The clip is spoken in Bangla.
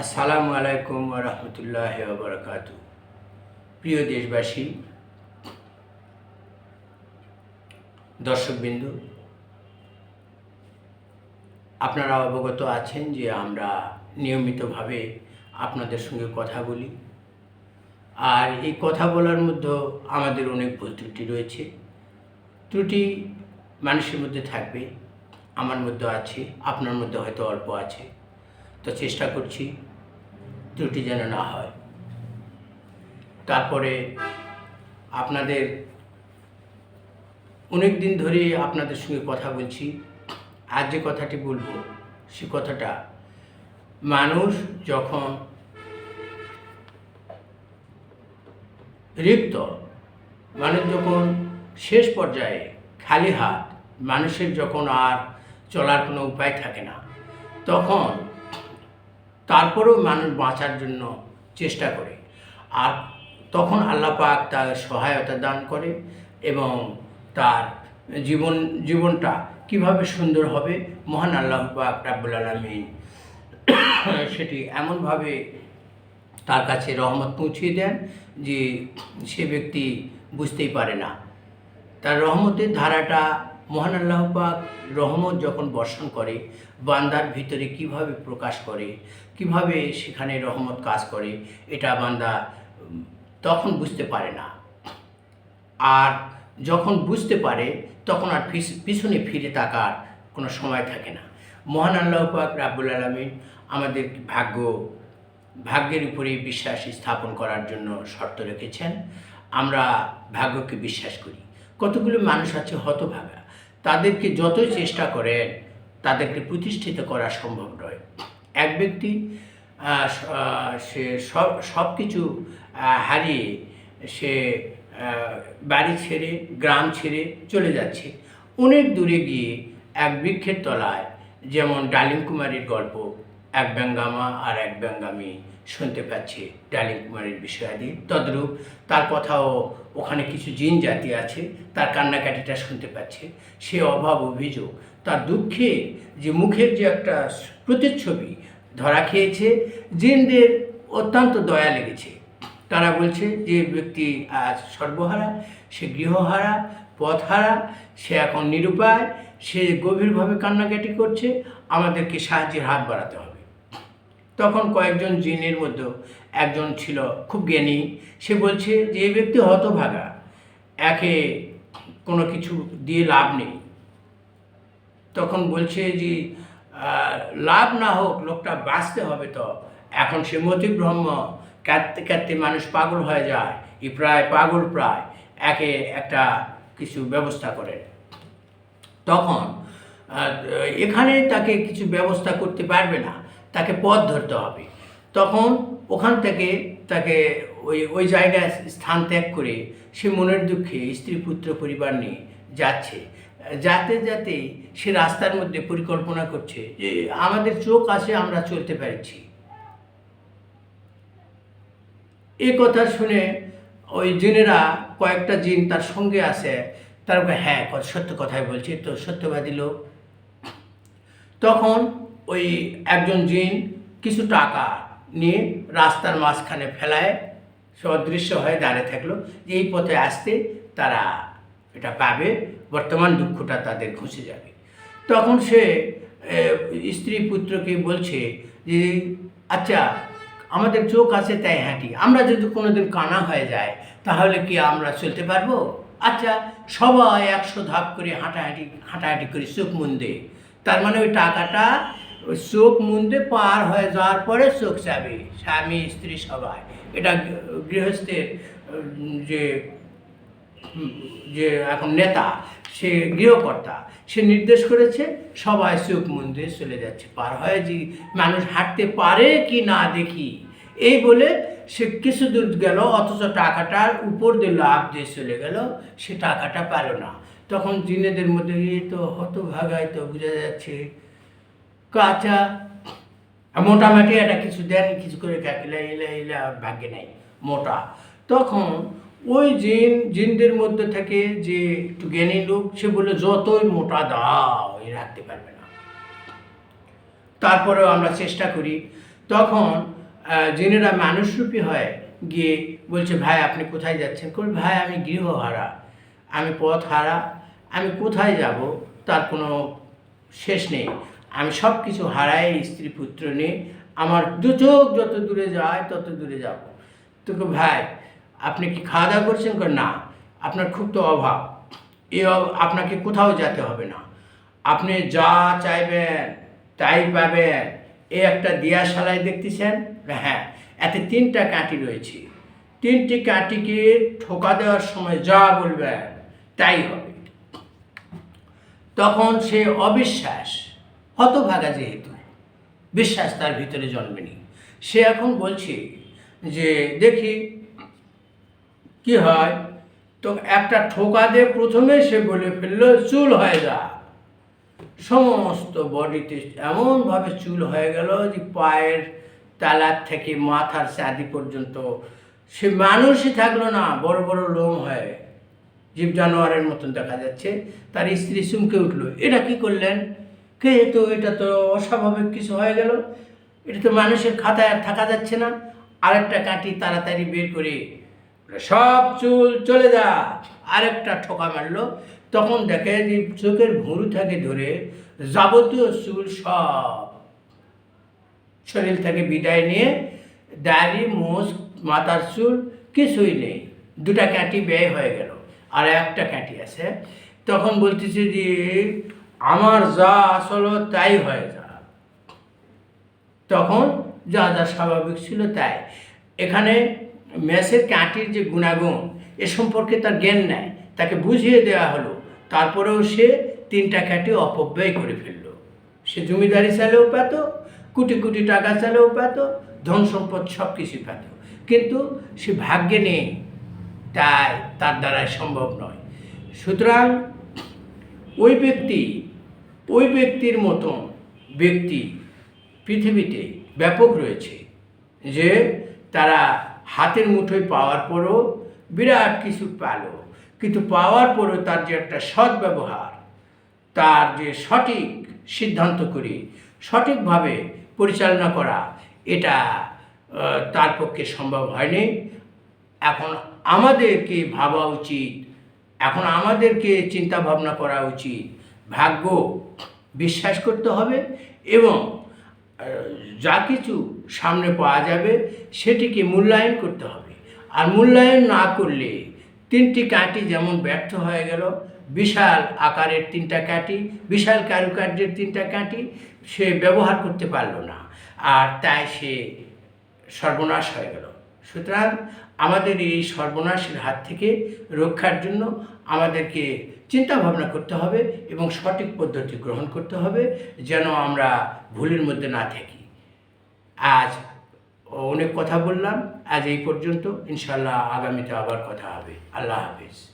আসসালামু আলাইকুম রহমতুল্লাহ বরকাত প্রিয় দেশবাসী, দর্শকবৃন্দ, আপনারা অবগত আছেন যে আমরা নিয়মিতভাবে আপনাদের সঙ্গে কথা বলি। আর এই কথা বলার মধ্যে আমাদের অনেক ভুল ত্রুটি রয়েছে। ত্রুটি মানুষের মধ্যে থাকবে, আমার মধ্যে আছে, আপনার মধ্যে হয়তো অল্প আছে। তো চেষ্টা করছি ত্রুটি যেন না হয়। তারপরে আপনাদের অনেক দিন ধরে আপনাদের সঙ্গে কথা বলছি। আজ যে কথাটি বলব, সে কথাটা, মানুষ যখন রিক্ত মানুষ যখন শেষ পর্যায়ে খালি হাত, মানুষের যখন আর চলার কোনো উপায় থাকে না, তখন তারপরেও মানুষ বাঁচার জন্য চেষ্টা করে। আর তখন আল্লাহ পাক তার সহায়তা দান করে এবং তার জীবন, জীবনটা কীভাবে সুন্দর হবে, মহান আল্লাহ পাক রাব্বুল আলমিন সেটি এমনভাবে তার কাছে রহমত পৌঁছিয়ে দেন যে সে ব্যক্তি বুঝতেই পারে না। তার রহমতের ধারাটা মহান আল্লাহ পাক রহমত যখন বর্ষণ করে, বান্দার ভিতরে কীভাবে প্রকাশ করে কীভাবে সেখানে রহমত কাজ করে, এটা বান্দা তখন বুঝতে পারে না। আর যখন বুঝতে পারে, তখন আর পিছ- পিছনে ফিরে তাকার কোনো সময় থাকে না। মহান আল্লাহ পাক রাব্বুল আলমিন আমাদের ভাগ্য, ভাগ্যের উপরে বিশ্বাস স্থাপন করার জন্য শর্ত রেখেছেন। আমরা ভাগ্যকে বিশ্বাস করি। কতগুলো মানুষ আছে হতভাগা। তাদেরকে যতই চেষ্টা করেন, তাদেরকে প্রতিষ্ঠিত করা সম্ভব নয়। এক ব্যক্তি সে সব সব কিছু হারিয়ে সে বাড়ি ছেড়ে, গ্রাম ছেড়ে চলে যাচ্ছে। অনেক দূরে গিয়ে এক বৃক্ষের তলায় যেমন ডালিম কুমারীর গল্প এক ব্যঙ্গামা আর এক ব্যঙ্গামী শুনতে পাচ্ছে ডালিম কুমারীর বিষয়াদি। তদ্রূপ তার কথাও ওখানে কিছু জিন জাতি আছে, তার কান্নাকাটিটা শুনতে পাচ্ছে। সে অভাব অভিযোগ তার দুঃখে যে মুখের যে একটা প্রতিচ্ছবি ধরা খেয়েছে, জিনদের অত্যন্ত দয়া লেগেছে। তারা বলছে যে ব্যক্তি আজ সর্বহারা, সে গৃহহারা, পথহারা, সে এখন নিরুপায়, সে গভীরভাবে কান্নাকাটি করছে, আমাদেরকে সাহায্যের হাত বাড়াতে হবে। তখন কয়েকজন জিনের মধ্যে একজন ছিল খুব জ্ঞানী, সে বলছে যে ব্যক্তি হতভাগা। একে কোনো কিছু দিয়ে লাভ নেই। তখন বলছে যে লাভ না হোক, লোকটা বাঁচতে হবে তো। এখন সে মতি ব্রহ্ম কাঁদতে কাঁদতে মানুষ পাগল হয়ে যায়, এই প্রায় পাগল প্রায়, একে একটা কিছু ব্যবস্থা করেন তখন এখানে তাকে কিছু ব্যবস্থা করতে পারবে না, তাকে পথ ধরতে হবে। তখন ওখান থেকে তাকে ওই ওই জায়গায় স্থান ত্যাগ করে সে মনের দুঃখে স্ত্রী পুত্র পরিবার নিয়ে যাচ্ছে। যাতে যাতে সে রাস্তার মধ্যে পরিকল্পনা করছে। যে আমাদের চোখ আসে আমরা চলতে পারছি। এ কথা শুনে ওই জিনেরা কয়েকটা জিন তার সঙ্গে আসে তার হ্যাঁ সত্য কথাই বলছি তো সত্যবাদী লোক। তখন ওই একজন জিন কিছু টাকা নিয়ে রাস্তার মাঝখানে ফেলায় সে অদৃশ্য হয়ে দাঁড়িয়ে থাকল যে এই পথে আসতে তারা এটা পাবে। বর্তমান দুঃখটা তাদের ঘুষে যাবে। তখন সে স্ত্রী পুত্রকে বলছে যে আচ্ছা আমাদের চোখ আছে তাই হাঁটি। আমরা যদি কোনোদিন কানা হয়ে যায় তাহলে কি আমরা চলতে পারব? আচ্ছা সবাই একশো ধাপ করে হাঁটাহাঁটি হাঁটাহাঁটি করে চোখ মুন্দে। তার মানে ওই টাকাটা চোখ মুন্দে পার হয়ে যাওয়ার পরে চোখ যাবে স্বামী, স্ত্রী, সবাই। এটা গৃহস্থের, যে যে, এখন নেতা সে গৃহকর্তা, সে নির্দেশ করেছে, সবাই চোখ মন্দিরে চলে যাচ্ছে, পার হয়ে যে মানুষ হাঁটতে পারে কি না দেখি। এই বলে সে কিছু দূর গেল, অথচ টাকাটার উপর দিয়ে লাভ দিয়ে চলে গেল, সে টাকাটা পেল না। তখন জিনেদের মধ্যে এই তো হতভাগায় তো বোঝা যাচ্ছে। কাঁচা মোটামুটি একটা কিছু দেন কিছু করে কাকিলা এলা এলা, ভাগ্যে নাই, মোটা। তখন ওই জিন, জিনদের মধ্যে থেকে যে একটু জ্ঞানী লোক, সে বলে যতই মোটা দাও, এ রাখতে পারবে না। তারপরেও আমরা চেষ্টা করি। তখন জিনেরা মানুষরূপী হয় গিয়ে বলছে, ভাই, আপনি কোথায় যাচ্ছেন? কই, ভাই, আমি গৃহহারা। আমি পথ হারা। আমি কোথায় যাব? তার কোনো শেষ নেই। আমি সব কিছু হারাই, স্ত্রী, পুত্র নিয়ে। আমার দু চোখ যত দূরে যায়, তত দূরে যাব। তোকে ভাই আপনি কি খাওয়া দাওয়া করছেন না। আপনার খুব তো অভাব। এ আপনাকে কোথাও যেতে হবে না। আপনি যা চাইবেন, তাই পাবেন। এ একটা দিয়াশালাই দেখতেছেন? হ্যাঁ এতে তিনটা কাঠি রয়েছে। তিনটি কাঠিকে ঠোকা দেওয়ার সময় যা বলবেন, তাই হবে। তখন সে অবিশ্বাস, হতভাগা যেহেতু। বিশ্বাস তার ভিতরে জন্মেনি সে এখন বলছে যে, দেখি কি হয়? তো একটা ঠোকা দিয়ে প্রথমে সে বলে ফেলল, চুল হয়ে যা। সমস্ত বডিতে এমনভাবে চুল হয়ে গেল যে পায়ের তালার থেকে মাথার চাঁদি পর্যন্ত। সে মানুষই থাকল না, বড় বড় লোম হয়ে। জীব জানোয়ারের মতন দেখা যাচ্ছে, তার স্ত্রী চুমকে উঠল। এটা কি করলেন? কে তো এটা তো অস্বাভাবিক কিছু হয়ে গেল। এটা তো মানুষের খাতায় আর থাকা যাচ্ছে না। আরেকটা কাঠি তাড়াতাড়ি বের করে সব চুল চলে যা। আরেকটা ঠোকা মারলো। তখন দেখে যে চোখের ভুরু থাকে ধরে যাবতীয় চুল সব শরীর থেকে বিদায় নিয়ে দাড়ি মোষ, মাথার চুল কিছুই নেই। দুটা ক্যাটি ব্যয় হয়ে গেল। আর একটা ক্যাটি আছে। তখন বলতেছে যে, আমার যা আসলো তাই হয়ে যা। তখন যা যা স্বাভাবিক ছিল তাই। এখানে মেসের কাঁটির যে গুণাগুণ, এ সম্পর্কে তার জ্ঞান নেয় তাকে বুঝিয়ে দেওয়া হলো। তারপরেও সে তিনটা কাঠি অপব্যয় করে ফেলল। সে জমিদারি চালেও পেত, কোটি কোটি টাকা চালেও পেত, ধন সম্পদ সব কিছু পেত। কিন্তু সে ভাগ্যে নেই। তাই তার দ্বারাই সম্ভব নয়। সুতরাং ওই ব্যক্তি, ওই ব্যক্তির মতন ব্যক্তি পৃথিবীতে ব্যাপক রয়েছে যে তারা হাতের মুঠোয় পাওয়ার পরও বিরাট কিছু পেল। কিন্তু পাওয়ার পরও তার যে একটা সৎ ব্যবহার, তার যে সঠিক সিদ্ধান্ত করে, সঠিকভাবে পরিচালনা করা, এটা তার পক্ষে সম্ভব হয়নি। এখন আমাদেরকে ভাবা উচিত, এখন আমাদেরকে চিন্তা ভাবনা করা উচিত। ভাগ্য, বিশ্বাস করতে হবে এবং যা কিছু সামনে পাওয়া যাবে সেটিকে মূল্যায়ন করতে হবে। আর মূল্যায়ন না করলে তিনটি কাঁটি যেমন ব্যর্থ হয়ে গেল, বিশাল আকারের তিনটা কাঁটি বিশাল কারুকার্যের তিনটা কাঁটি সে ব্যবহার করতে পারল না। আর তাই সে সর্বনাশ হয়ে গেল। সুতরাং আমাদের এই সর্বনাশের হাত থেকে রক্ষার জন্য আমাদেরকে চিন্তা ভাবনা করতে হবে এবং সঠিক পদ্ধতি গ্রহণ করতে হবে যেন আমরা ভুলের মধ্যে না থাকি। আজ অনেক কথা বললাম, আজ এই পর্যন্ত। ইনশাল্লাহ আগামীতে আবার কথা হবে। আল্লাহ হাফিজ।